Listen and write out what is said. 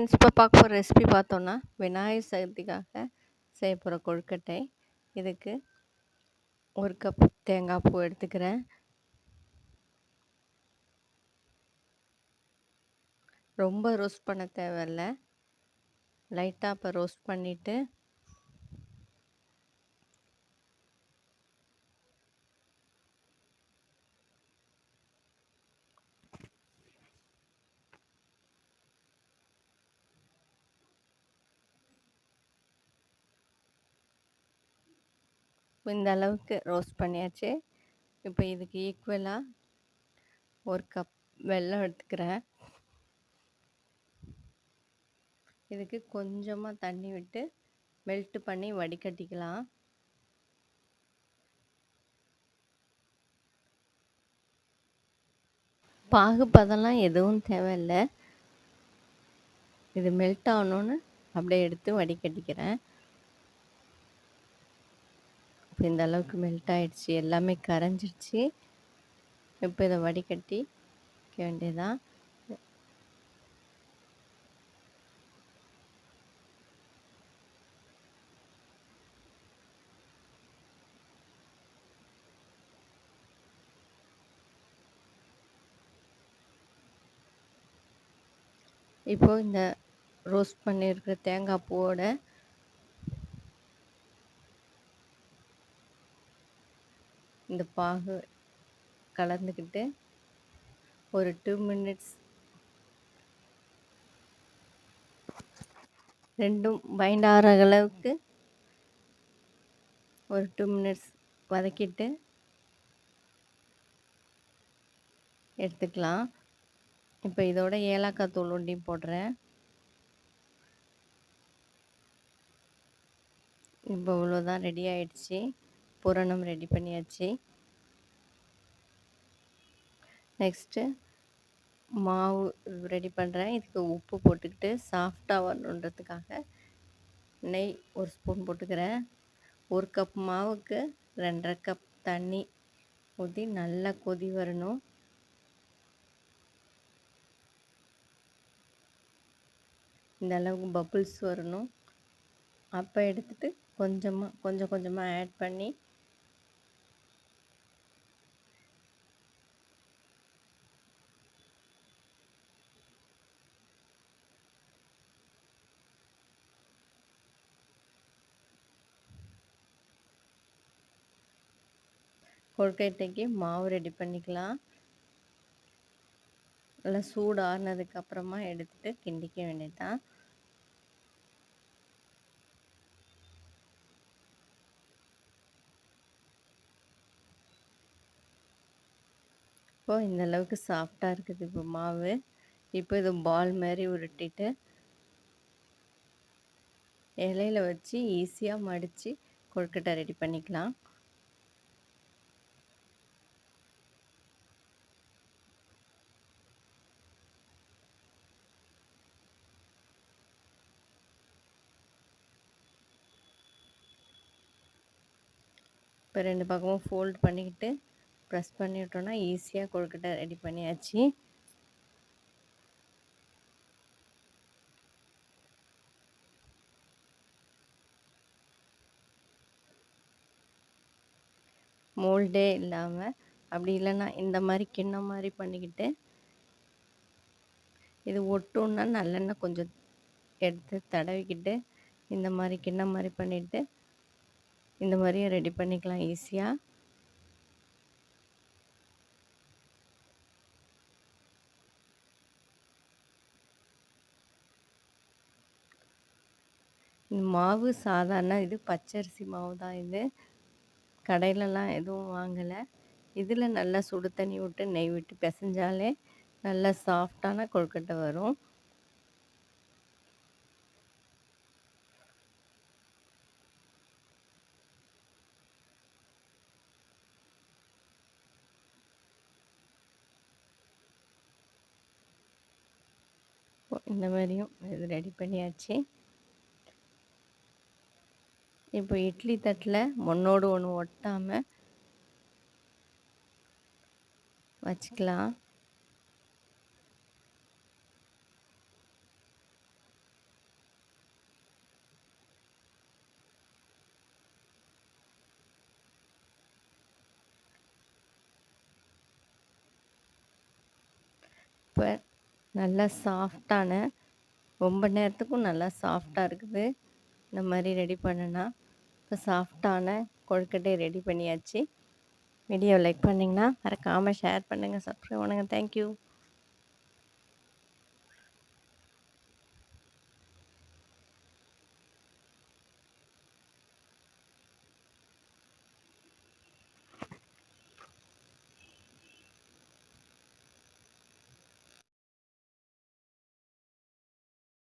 Friends இப்போ பார்க்க போகிற ரெசிபி பார்த்தோன்னா விநாயகர் சதுர்த்திக்காக செய்ய போகிற கொழுக்கட்டை. இதுக்கு ஒரு கப் தேங்காய் பூ எடுத்துக்கிறேன். ரொம்ப ரோஸ்ட் பண்ண தேவையில்ல. லைட்டாக இப்போ ரோஸ்ட் பண்ணிவிட்டு இந்த அளவுக்கு ரோஸ்ட் பண்ணியாச்சு. இப்போ இதுக்கு ஈக்குவலாக ஒரு கப் வெல்லம் எடுத்துக்கிறேன். இதுக்கு கொஞ்சமாக தண்ணி விட்டு மெல்ட்டு பண்ணி வடிகட்டிக்கலாம். பாகு பதம்லாம் எதுவும் தேவையில்லை. இது மெல்ட் ஆகணுன்னு அப்படியே எடுத்து வடிகட்டிக்கிறேன். இப்போ இந்த அளவுக்கு மெல்ட் ஆகிடுச்சி எல்லாமே கரைஞ்சிருச்சு. இப்போ இதை வடிகட்டி வைக்க வேண்டியதான் இப்போது இந்த ரோஸ்ட் பண்ணியிருக்கிற தேங்காய் பூவோட இந்த பாகு கலந்துக்கிட்டு ஒரு டூ மினிட்ஸ் ரெண்டும் பைண்ட் ஆகிற அளவுக்கு ஒரு டூ மினிட்ஸ் வதக்கிட்டு எடுத்துக்கலாம். இப்போ இதோட ஏலக்காய் தூள் ஒண்டியும் போடுறேன். இப்போ இவ்வளோதான் ரெடி ஆயிடுச்சு. பூரணம் ரெடி பண்ணியாச்சு. நெக்ஸ்ட்டு மாவு ரெடி பண்ணுறேன் இதுக்கு உப்பு போட்டுக்கிட்டு சாஃப்டாக வரணுன்றதுக்காக நெய் ஒரு ஸ்பூன் போட்டுக்கிறேன். ஒரு கப் மாவுக்கு ரெண்டரை கப் தண்ணி ஊற்றி நல்லா கொதி வரணும். இந்த அளவுக்கு பப்புள்ஸ் வரணும். அப்போ எடுத்துகிட்டு கொஞ்சமாக கொஞ்சம் கொஞ்சமாக ஆட் பண்ணி கொழுக்கட்டைக்கு மாவு ரெடி பண்ணிக்கலாம். நல்லா சூடு ஆறுனதுக்கப்புறமா எடுத்துகிட்டு கிண்டிக்க வேண்டியது தான் இப்போது இந்த அளவுக்கு சாஃப்டாக இருக்குது இப்போ மாவு. இப்போ இது பால் மாதிரி உருட்டிட்டு இலையில் வச்சு ஈஸியாக மடித்து கொழுக்கட்டை ரெடி பண்ணிக்கலாம். இப்போ ரெண்டு பக்கமும் ஃபோல்ட் பண்ணிக்கிட்டு ப்ரெஸ் பண்ணிவிட்டோன்னா ஈஸியாக கொழுக்கட்டை ரெடி பண்ணியாச்சு. மோல்டே இல்லாமல் அப்படி இல்லைன்னா இந்த மாதிரி கிண்ணம் மாதிரி பண்ணிக்கிட்டு இது ஒட்டுன்னா நல்லெண்ணெய் கொஞ்சம் எடுத்து தடவிக்கிட்டு இந்த மாதிரி கிண்ணம் மாதிரி பண்ணிவிட்டு இந்த மாதிரியும் ரெடி பண்ணிக்கலாம் ஈஸியாக இந்த மாவு சாதாரண இது பச்சரிசி மாவு தான் இது. கடையிலலாம் எதுவும் வாங்கலை. இதில் நல்லா சுடு தண்ணி விட்டு நெய் விட்டு பிசைஞ்சாலே நல்லா சாஃப்டான கொழுக்கட்டை வரும். இந்த மாதிரியும் இது ரெடி பண்ணியாச்சு. இப்போ இட்லி தட்டில் ஒன்றோடு ஒன்று ஒட்டாமல் வச்சுக்கலாம். இப்போ நல்லா சாஃப்டான ரொம்ப நேரத்துக்கும் நல்லா சாஃப்டாக இருக்குது. இந்த மாதிரி ரெடி பண்ணுனா இப்போ சாஃப்டான கொழுக்கட்டை ரெடி பண்ணியாச்சு. வீடியோ லைக் பண்ணிங்கன்னா மறக்காமல் ஷேர் பண்ணுங்கள் சப்ஸ்கிரைப் பண்ணுங்கள் தேங்க்யூ